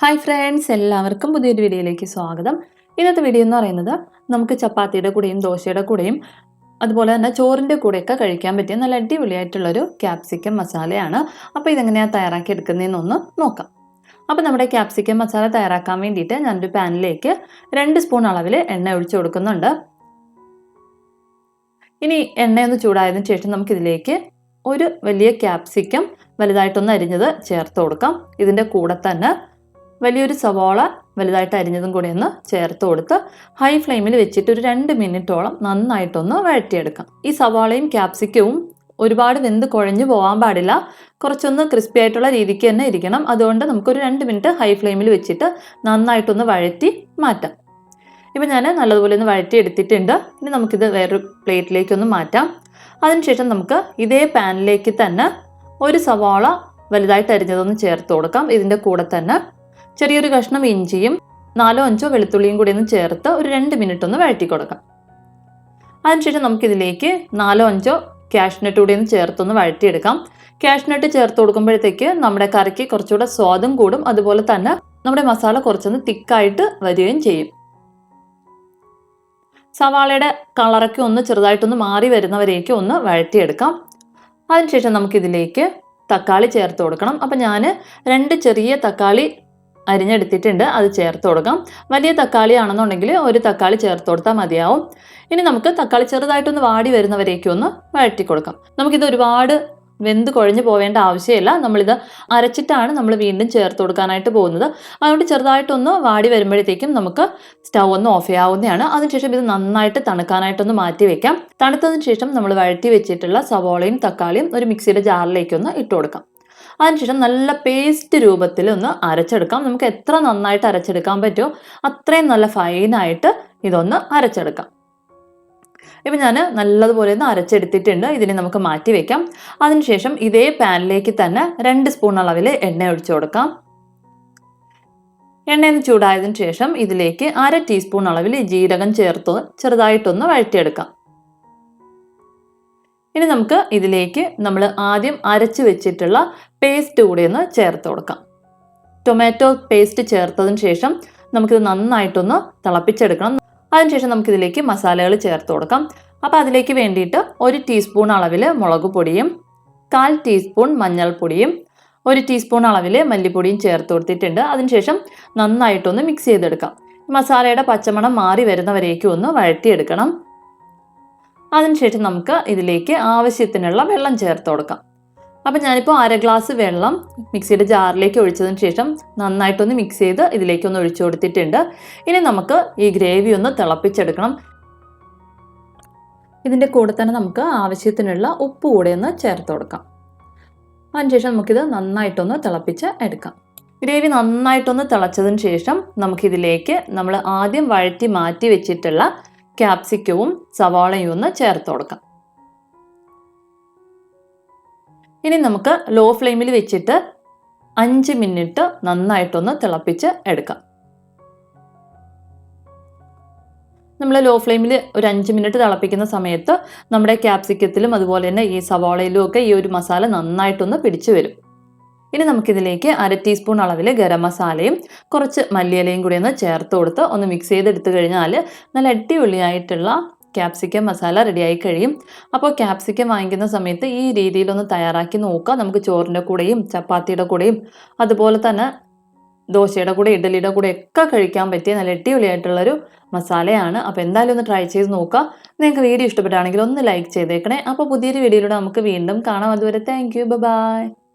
Hi friends എല്ലാവർക്കും പുതിയൊരു വീഡിയോയിലേക്ക് സ്വാഗതം. ഇന്നത്തെ വീഡിയോ എന്ന് പറയുന്നത് നമുക്ക് ചപ്പാത്തിയുടെ കൂടെയും ദോശയുടെ കൂടെയും അതുപോലെ തന്നെ ചോറിന്റെ കൂടെയൊക്കെ കഴിക്കാൻ പറ്റിയ നല്ല അടിപൊളിയായിട്ടുള്ളൊരു ക്യാപ്സിക്കം മസാലയാണ്. അപ്പോൾ ഇതെങ്ങനെയാണ് തയ്യാറാക്കി എടുക്കുന്നതെന്നൊന്ന് നോക്കാം. അപ്പോൾ നമ്മുടെ ക്യാപ്സിക്കം മസാല തയ്യാറാക്കാൻ വേണ്ടിയിട്ട് ഞാനൊരു പാനിലേക്ക് രണ്ട് സ്പൂൺ അളവിൽ എണ്ണ ഒഴിച്ച് കൊടുക്കുന്നുണ്ട്. ഇനി എണ്ണയൊന്ന് ചൂടായതിനു ശേഷം നമുക്കിതിലേക്ക് ഒരു വലിയ ക്യാപ്സിക്കം വലുതായിട്ടൊന്ന് അരിഞ്ഞത് ചേർത്ത് കൊടുക്കാം. ഇതിന്റെ കൂടെ തന്നെ വലിയൊരു സവാള വലുതായിട്ട് അരിഞ്ഞതും കൂടി ഒന്ന് ചേർത്ത് കൊടുത്ത് ഹൈ ഫ്ലെയിമിൽ വെച്ചിട്ട് ഒരു രണ്ട് മിനിറ്റോളം നന്നായിട്ടൊന്ന് വഴറ്റിയെടുക്കാം. ഈ സവാളയും ക്യാപ്സിക്കവും ഒരുപാട് വെന്ത് കുഴഞ്ഞു പോകാൻ പാടില്ല. കുറച്ചൊന്ന് ക്രിസ്പി ആയിട്ടുള്ള രീതിക്ക് തന്നെ ഇരിക്കണം. അതുകൊണ്ട് നമുക്കൊരു രണ്ട് മിനിറ്റ് ഹൈ ഫ്ലെയിമിൽ വെച്ചിട്ട് നന്നായിട്ടൊന്ന് വഴറ്റി മാറ്റാം. ഇപ്പം ഞാൻ നല്ലതുപോലെ ഒന്ന് വഴറ്റി എടുത്തിട്ടുണ്ട് ഇനി നമുക്കിത് വേറൊരു പ്ലേറ്റിലേക്കൊന്ന് മാറ്റാം. അതിനുശേഷം നമുക്ക് ഇതേ പാനിലേക്ക് തന്നെ ഒരു സവാള വലുതായിട്ട് അരിഞ്ഞതൊന്ന് ചേർത്ത് കൊടുക്കാം. ഇതിന്റെ കൂടെ തന്നെ ചെറിയൊരു കഷ്ണം ഇഞ്ചിയും നാലോ അഞ്ചോ വെളുത്തുള്ളിയും കൂടി ഒന്ന് ചേർത്ത് ഒരു രണ്ട് മിനിറ്റ് ഒന്ന് വഴറ്റി കൊടുക്കാം. അതിനുശേഷം നമുക്കിതിലേക്ക് നാലോ അഞ്ചോ കാഷ്നട്ട് കൂടി ഒന്ന് ചേർത്തൊന്ന് വഴറ്റിയെടുക്കാം. കാഷ്നട്ട് ചേർത്ത് കൊടുക്കുമ്പോഴത്തേക്ക് നമ്മുടെ കറിക്ക് കുറച്ചുകൂടെ സ്വാദും കൂടും. അതുപോലെ തന്നെ നമ്മുടെ മസാല കുറച്ചൊന്ന് തിക്കായിട്ട് വരികയും ചെയ്യും. സവാളയുടെ കളറൊക്കെ ഒന്ന് ചെറുതായിട്ടൊന്ന് മാറി വരുന്നവരേക്ക് ഒന്ന് വഴറ്റിയെടുക്കാം. അതിനുശേഷം നമുക്കിതിലേക്ക് തക്കാളി ചേർത്ത് കൊടുക്കണം. അപ്പം ഞാൻ രണ്ട് ചെറിയ തക്കാളി അരിഞ്ഞെടുത്തിട്ടുണ്ട് അത് ചേർത്ത് കൊടുക്കാം. വലിയ തക്കാളി ആണെന്നുണ്ടെങ്കിൽ ഒരു തക്കാളി ചേർത്ത് കൊടുത്താൽ മതിയാവും. ഇനി നമുക്ക് തക്കാളി ചെറുതായിട്ടൊന്ന് വാടി വരുന്നവരേക്കും ഒന്ന് വഴറ്റി കൊടുക്കാം. നമുക്കിത് ഒരുപാട് വെന്ത് കുഴഞ്ഞു പോവേണ്ട ആവശ്യമില്ല. നമ്മളിത് അരച്ചിട്ടാണ് നമ്മൾ വീണ്ടും ചേർത്ത് കൊടുക്കാനായിട്ട് പോകുന്നത്. അതുകൊണ്ട് ചെറുതായിട്ടൊന്ന് വാടി വരുമ്പോഴത്തേക്കും നമുക്ക് സ്റ്റൗ ഒന്ന് ഓഫ് ചെയ്യാവുന്നതാണ്. അതിനുശേഷം ഇത് നന്നായിട്ട് തണുക്കാനായിട്ടൊന്ന് മാറ്റി വെക്കാം. തണുത്തതിന് ശേഷം നമ്മൾ വഴറ്റി വെച്ചിട്ടുള്ള സവോളയും തക്കാളിയും ഒരു മിക്സിയുടെ ജാറിലേക്കൊന്ന് ഇട്ട് കൊടുക്കാം. അതിനുശേഷം നല്ല പേസ്റ്റ് രൂപത്തിൽ ഒന്ന് അരച്ചെടുക്കാം. നമുക്ക് എത്ര നന്നായിട്ട് അരച്ചെടുക്കാൻ പറ്റുമോ അത്രയും നല്ല ഫൈനായിട്ട് ഇതൊന്ന് അരച്ചെടുക്കാം. ഇപ്പം ഞാൻ നല്ലതുപോലെ ഒന്ന് അരച്ചെടുത്തിട്ടുണ്ട്. ഇതിനെ നമുക്ക് മാറ്റി വെക്കാം. അതിനുശേഷം ഇതേ പാനിലേക്ക് തന്നെ രണ്ട് സ്പൂൺ അളവിൽ എണ്ണ ഒഴിച്ചു കൊടുക്കാം. എണ്ണയൊന്ന് ചൂടായതിനു ശേഷം ഇതിലേക്ക് അര ടീസ്പൂൺ അളവിൽ ജീരകം ചേർത്ത് ചെറുതായിട്ടൊന്ന് വഴറ്റിയെടുക്കാം. ഇനി നമുക്ക് ഇതിലേക്ക് നമ്മൾ ആദ്യം അരച്ച് വെച്ചിട്ടുള്ള പേസ്റ്റ് കൂടി ഒന്ന് ചേർത്ത് കൊടുക്കാം. ടൊമാറ്റോ പേസ്റ്റ് ചേർത്തതിന് ശേഷം നമുക്കിത് നന്നായിട്ടൊന്ന് തിളപ്പിച്ചെടുക്കണം. അതിനുശേഷം നമുക്കിതിലേക്ക് മസാലകൾ ചേർത്ത് കൊടുക്കാം. അപ്പോൾ അതിലേക്ക് വേണ്ടിയിട്ട് ഒരു ടീസ്പൂൺ അളവിൽ മുളക് പൊടിയും കാൽ ടീസ്പൂൺ മഞ്ഞൾപ്പൊടിയും ഒരു ടീസ്പൂൺ അളവിൽ മല്ലിപ്പൊടിയും ചേർത്ത് കൊടുത്തിട്ടുണ്ട്. അതിനുശേഷം നന്നായിട്ടൊന്ന് മിക്സ് ചെയ്തെടുക്കാം. മസാലയുടെ പച്ചമണം മാറി വരുന്നവരേക്കും ഒന്ന് വഴറ്റിയെടുക്കണം. അതിനുശേഷം നമുക്ക് ഇതിലേക്ക് ആവശ്യത്തിനുള്ള വെള്ളം ചേർത്ത് കൊടുക്കാം. അപ്പം ഞാനിപ്പോൾ അര ഗ്ലാസ് വെള്ളം മിക്സിയുടെ ജാറിലേക്ക് ഒഴിച്ചതിന് ശേഷം നന്നായിട്ടൊന്ന് മിക്സ് ചെയ്ത് ഇതിലേക്കൊന്ന് ഒഴിച്ചു കൊടുത്തിട്ടുണ്ട്. ഇനി നമുക്ക് ഈ ഗ്രേവി ഒന്ന് തിളപ്പിച്ചെടുക്കണം. ഇതിന്റെ കൂടെ തന്നെ നമുക്ക് ആവശ്യത്തിനുള്ള ഉപ്പ് കൂടെ ഒന്ന് ചേർത്ത് കൊടുക്കാം. അതിനുശേഷം നമുക്കിത് നന്നായിട്ടൊന്ന് തിളപ്പിച്ച് എടുക്കാം. ഗ്രേവി നന്നായിട്ടൊന്ന് തിളച്ചതിന് ശേഷം നമുക്കിതിലേക്ക് നമ്മൾ ആദ്യം വഴറ്റി മാറ്റി വെച്ചിട്ടുള്ള ക്യാപ്സിക്കവും സവാളയും ഒന്ന് ചേർത്ത് കൊടുക്കാം. ഇനി നമുക്ക് ലോ ഫ്ലെയിമിൽ വെച്ചിട്ട് അഞ്ച് മിനിറ്റ് നന്നായിട്ടൊന്ന് തിളപ്പിച്ച് എടുക്കാം. നമ്മൾ ലോ ഫ്ലെയിമിൽ ഒരു അഞ്ച് മിനിറ്റ് തിളപ്പിക്കുന്ന സമയത്ത് നമ്മുടെ ക്യാപ്സിക്കത്തിലും അതുപോലെ തന്നെ ഈ സവാളയിലും ഒക്കെ ഈ ഒരു മസാല നന്നായിട്ടൊന്ന് പിടിച്ചു വരും. ഇനി നമുക്കിതിലേക്ക് അര ടീസ്പൂൺ അളവിൽ ഗരം മസാലയും കുറച്ച് മല്ലിയിലയും കൂടി ഒന്ന് ചേർത്ത് കൊടുത്ത് ഒന്ന് മിക്സ് ചെയ്തെടുത്തു കഴിഞ്ഞാൽ നല്ല അടിപൊളിയായിട്ടുള്ള ക്യാപ്സിക്കം മസാല റെഡിയായി കഴിയും. അപ്പോൾ ക്യാപ്സിക്കം വാങ്ങിക്കുന്ന സമയത്ത് ഈ രീതിയിലൊന്ന് തയ്യാറാക്കി നോക്കുക. നമുക്ക് ചോറിന്റെ കൂടെയും ചപ്പാത്തിയുടെ കൂടെയും അതുപോലെ തന്നെ ദോശയുടെ കൂടെ ഇഡലിയുടെ കൂടെ ഒക്കെ കഴിക്കാൻ പറ്റിയ നല്ല അടിപൊളിയായിട്ടുള്ളൊരു മസാലയാണ്. അപ്പോൾ എന്തായാലും ഒന്ന് ട്രൈ ചെയ്ത് നോക്കുക. നിങ്ങൾക്ക് വീഡിയോ ഇഷ്ടപ്പെട്ടാണെങ്കിൽ ഒന്ന് ലൈക്ക് ചെയ്തേക്കണേ. അപ്പോൾ പുതിയൊരു വീഡിയോയിലൂടെ നമുക്ക് വീണ്ടും കാണാം. അതുവരെ താങ്ക് യു ബൈ